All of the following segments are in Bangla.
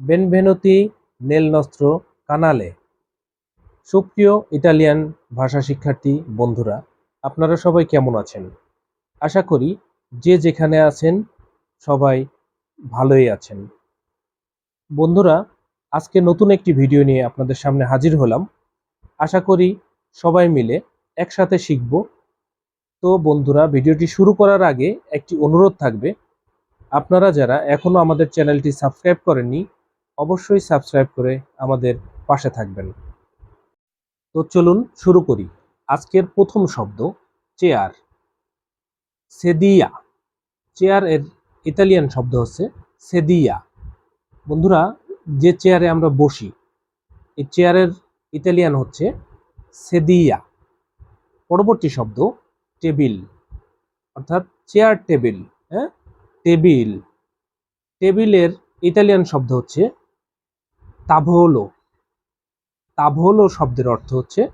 বেনভেনুতি নেল নস্ত্র কানালে সুপ্রিয় ইটালিয়ান ভাষা শিক্ষার্থী বন্ধুরা, আপনারা সবাই কেমন আছেন? আশা করি যে যেখানে আছেন সবাই ভালোই আছেন। বন্ধুরা, আজকে নতুন একটি ভিডিও নিয়ে আপনাদের সামনে হাজির হলাম। আশা করি সবাই মিলে একসাথে শিখব। তো বন্ধুরা, ভিডিওটি শুরু করার আগে একটি অনুরোধ থাকবে। আপনারা যারা এখনও আমাদের চ্যানেলটি সাবস্ক্রাইব করেননি অবশ্যই সাবস্ক্রাইব করে আমাদের পাশে থাকবেন। তো চলুন শুরু করি। আজকের প্রথম শব্দ, চেয়ার। সেদিয়া। চেয়ারের ইতালিয়ান শব্দ হচ্ছে সেদিয়া। বন্ধুরা, যে চেয়ারে আমরা বসি, এই চেয়ারের ইতালিয়ান হচ্ছে সেদিয়া। পরবর্তী শব্দ, টেবিল। অর্থাৎ চেয়ার টেবিল হ্যাঁ? টেবিল। টেবিলের ইতালিয়ান শব্দ হচ্ছে তাভোলো। তাভোলো শব্দের অর্থ হচ্ছে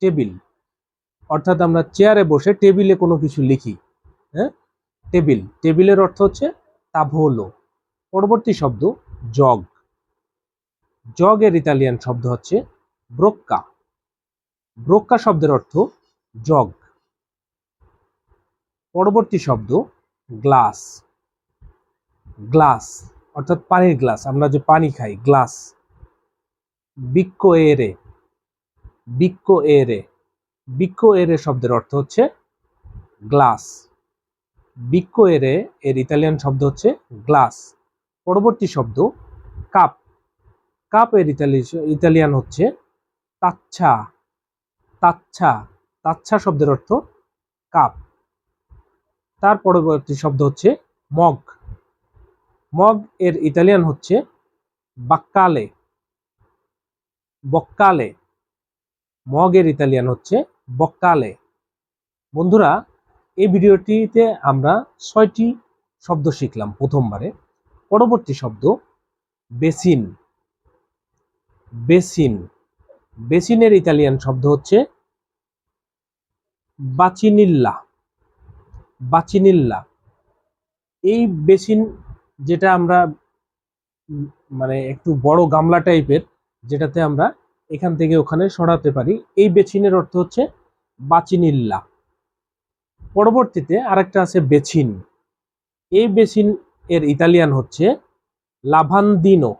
টেবিল। অর্থাৎ আমরা চেয়ারে বসে টেবিলে কোনো কিছু লিখি হ্যাঁ? টেবিল। টেবিলের অর্থ হচ্ছে তাভোলো। পরবর্তী শব্দ জগ। জগের ইতালিয়ান শব্দ হচ্ছে ব্রোক্কা। ব্রোক্কা শব্দের অর্থ জগ। পরবর্তী শব্দ গ্লাস। গ্লাস, অর্থাৎ পানির গ্লাস। আমরা যে পানি খাই, গ্লাস। এরে বিক্ষ এরে শব্দের অর্থ হচ্ছে গ্লাস। বিক্ষ এরে এর ইতালিয়ান শব্দ হচ্ছে গ্লাস। পরবর্তী শব্দ কাপ। কাপ এর ইতালি, ইতালিয়ান হচ্ছে তাচ্ছা। তাচ্ছা তাচ্ছা শব্দের অর্থ কাপ। তার পরবর্তী শব্দ হচ্ছে মগ। মগ এর ইতালিয়ান হচ্ছে বাক্কালে। বক্কালে। মগের ইতালিয়ান হচ্ছে বক্কালে। বন্ধুরা, এই ভিডিওটিতে আমরা ছয়টি শব্দ শিখলাম প্রথমবারে। পরবর্তী শব্দ, বেসিন। বেসিন। বেসিনের ইতালিয়ান শব্দ হচ্ছে বাচিনিল্লা। বাচিনিল্লা। এই বেসিন যেটা আমরা মানে একটু বড় গামলা টাইপের যেটাতে আমরা এখান থেকে ওখানে সরাতে পারি। এই বেচিনের অর্থ হচ্ছে বাচিনিল্লা। পরবর্তীতে আরেকটা আছে বেছিন এই বেসিন এর ইতালিয়ান হচ্ছে লাভান্দিনো।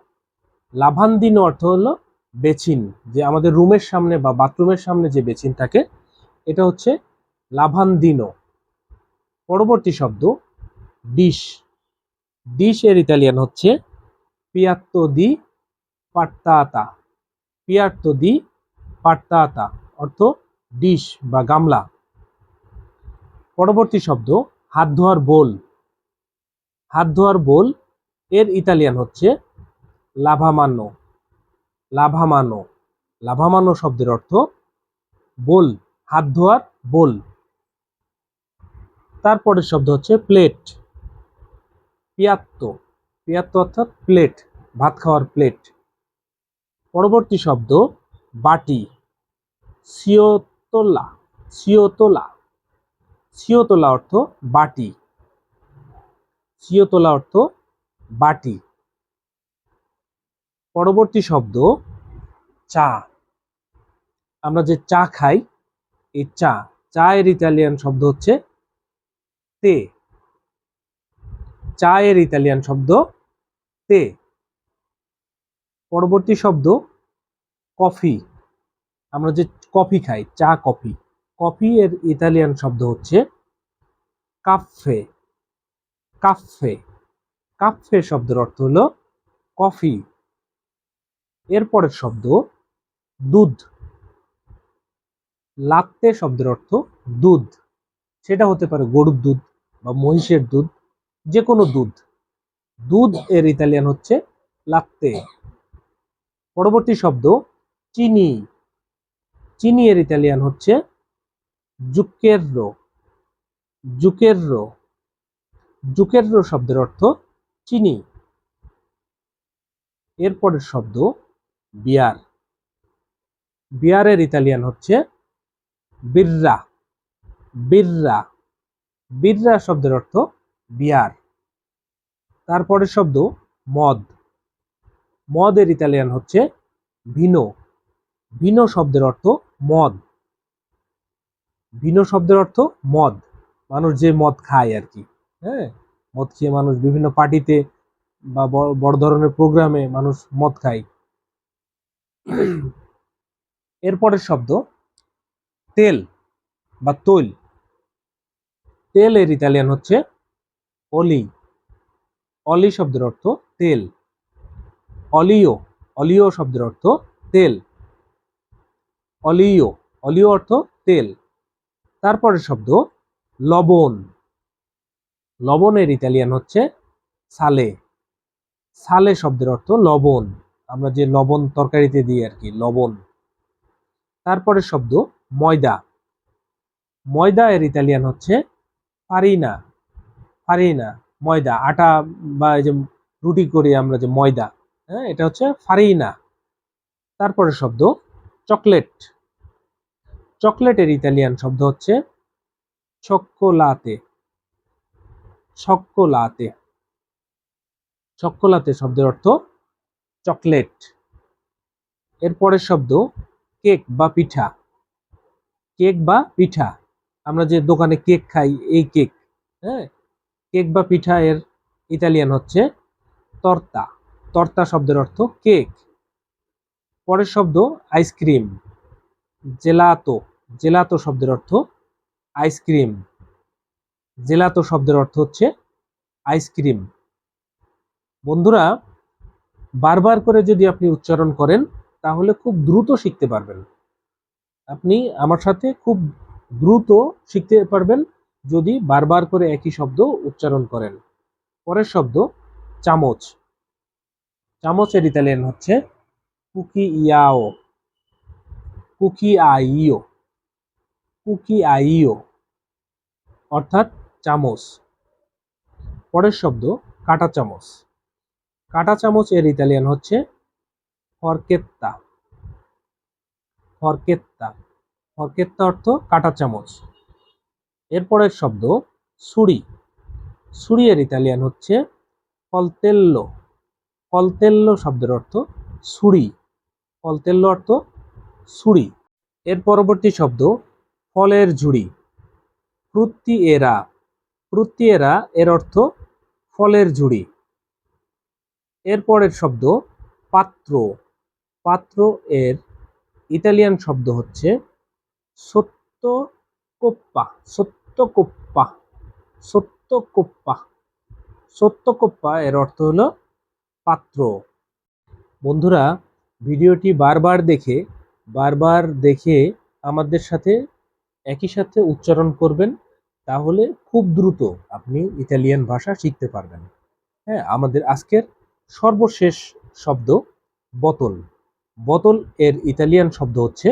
লাভান্দিনো অর্থ হলো বেছিন যে আমাদের রুমের সামনে বা বাথরুমের সামনে যে বেছিন থাকে, এটা হচ্ছে লাভান্দিনো। পরবর্তী শব্দ, ডিশ। ডিশ এর ইতালিয়ান হচ্ছে পিয়াত্তো দি পাট্টাতা পিয়াত্তো দি পাট্টাতা অর্থ ডিশ বা গামলা। পরবর্তী শব্দ হাত ধোয়ার বোল। হাত ধোয়ার বোল এর ইতালিয়ান হচ্ছে লাভামানো। লাভামানো। লাভামানো শব্দের অর্থ বোল, হাত ধোয়ার বোল। তারপরের শব্দ হচ্ছে প্লেট। পিয়াত্ত। পিয়াত্ত অর্থাৎ প্লেট, ভাত খাওয়ার প্লেট। পরবর্তী শব্দ বাটি। সিওতোলা সিওতোলা। সিওতোলা অর্থ বাটি। সিওতোলা অর্থ বাটি। পরবর্তী শব্দ চা। আমরা যে চা খাই, এই চা চায়ের ইতালিয়ান শব্দ হচ্ছে তে। চায়ের ইতালিয়ান শব্দ তে। পরবর্তী শব্দ কফি। আমরা যে কফি খাই, চা কফি। কফি এর ইতালিয়ান শব্দ হচ্ছে কাফে কাফে কাফে শব্দের অর্থ হলো কফি। এরপরের শব্দ দুধ। লাত্তে শব্দের অর্থ দুধ। সেটা হতে পারে গরুর দুধ বা মহিষের দুধ যে কোনো দুধ। দুধ এর ইতালিয়ান হচ্ছে লাত্তে। পরবর্তী শব্দ চিনি। চিনি এর ইতালিয়ান হচ্ছে জুকেররো। জুকেররো। জুকেররো শব্দের অর্থ চিনি। এরপরের শব্দ বিয়ার। বিয়ারের ইতালিয়ান হচ্ছে বিররা। বিররা। বিররা শব্দের অর্থ বিয়ার। তারপরের শব্দ মদ। মদের ইতালিয়ান হচ্ছে ভিনো। ভিনো শব্দের অর্থ মদ। ভিনো শব্দের অর্থ মদ। মানুষ যে মদ খায় আর কি হ্যাঁ? মদ খেয়ে মানুষ বিভিন্ন পার্টিতে বা বড় ধরনের প্রোগ্রামে মানুষ মদ খায়। এরপরের শব্দ তেল বা তৈল। তেল এর ইতালিয়ান হচ্ছে অলি। অলি শব্দের অর্থ তেল। অলিও অলিও শব্দের অর্থ তেল। অলিও অলিও অর্থ তেল। তারপরের শব্দ লবণ। লবণের ইতালিয়ান হচ্ছে সালে। সালে শব্দের অর্থ লবণ। আমরা যে লবণ তরকারিতে দিই আর কি, লবণ। তারপরের শব্দ ময়দা। ময়দা এর ইতালিয়ান হচ্ছে ফারিনা। ফারিনা, ময়দা। আটা বা এই যে রুটি করি আমরা যে ময়দা। হ্যাঁ এটা হচ্ছে ফারিনা। তারপরে শব্দ চকলেট। চকলেটের ইতালিয়ান শব্দ হচ্ছে ছক্কোলাতে ছক্কোলাতে ছক্কোলাতে শব্দের অর্থ চকলেট। এরপরের শব্দ কেক বা পিঠা। কেক বা পিঠা। আমরা যে দোকানে কেক খাই, এই কেক। হ্যাঁ কেক বা পিঠা এর ইতালিয়ান হচ্ছে তর্তা। তর্তা শব্দের অর্থ কেক। পরের শব্দ আইসক্রিম। জেলাতো। জেলাতো শব্দের অর্থ আইসক্রিম। জেলাতো শব্দের অর্থ হচ্ছে আইসক্রিম। বন্ধুরা, বারবার করে যদি আপনি উচ্চারণ করেন, তাহলে খুব দ্রুত শিখতে পারবেন। আপনি আমার সাথে খুব দ্রুত শিখতে পারবেন যদি বারবার করে একই শব্দ উচ্চারণ করেন। পরের শব্দ, চামচ। চামচের ইতালিয়ান হচ্ছে কুকি ইয়াও কুকি আইও কুকি আইও অর্থাৎ চামচ। পরের শব্দ, কাটা চামচ। কাটা চামচ এর ইতালিয়ান হচ্ছে ফরকেত্তা। ফরকেত্তা। ফরকেত্তা অর্থ কাটা চামচ। এরপরের শব্দ ছুরি ছুরি এর ইতালিয়ান হচ্ছে কলতেল্লো কলতেল্লো শব্দের অর্থ ছুরি কলতেল্লো অর্থ ছুরি এর পরবর্তী শব্দ ফলের ঝুড়ি। ফ্রুত্তি এরা ফ্রুত্তি এরা এর অর্থ ফলের ঝুড়ি। এরপরের শব্দ পাত্র। পাত্র এর ইতালিয়ান শব্দ হচ্ছে সত্য কোপ্পা সত্য কোপ্পা সত্য কোপ্পা সত্য কোপ্পা এর অর্থ হলো পাত্র। বন্ধুরা, ভিডিওটি বারবার দেখে বারবার দেখে আমাদের সাথে একই সাথে উচ্চারণ করবেন, তাহলে খুব দ্রুত আপনি ইতালিয়ান ভাষা শিখতে পারবেন। হ্যাঁ আমাদের আজকের সর্বশেষ শব্দ বোতল। বোতল এর ইতালিয়ান শব্দ হচ্ছে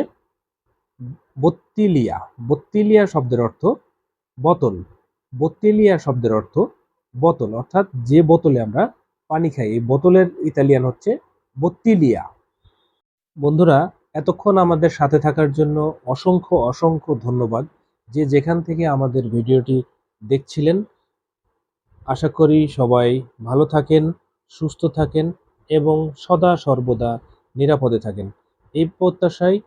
বত্তিলিয়া। বত্তিলিয়া শব্দের অর্থ বোতল। বত্তিলিয়া শব্দের অর্থ বোতল। অর্থাৎ যে বোতলে আমরা পানি খাই। এই বোতলের ইতালিয়ান হচ্ছে বত্তিলিয়া। বন্ধুরা, এতক্ষণ আমাদের সাথে থাকার জন্য অসংখ্য অসংখ্য ধন্যবাদ যে যেখান থেকে আমাদের ভিডিওটি দেখছিলেন। আশা করি সবাই ভালো থাকেন, সুস্থ থাকেন এবং সদা সর্বদা নিরাপদে থাকেন। এই প্রত্যাশায়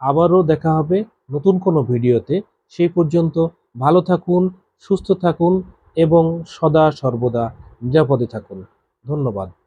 আবারও দেখা হবে নতুন কোনো ভিডিওতে। সেই পর্যন্ত ভালো থাকুন, সুস্থ থাকুন এবং সদা সর্বদা নিরাপদে থাকুন। ধন্যবাদ।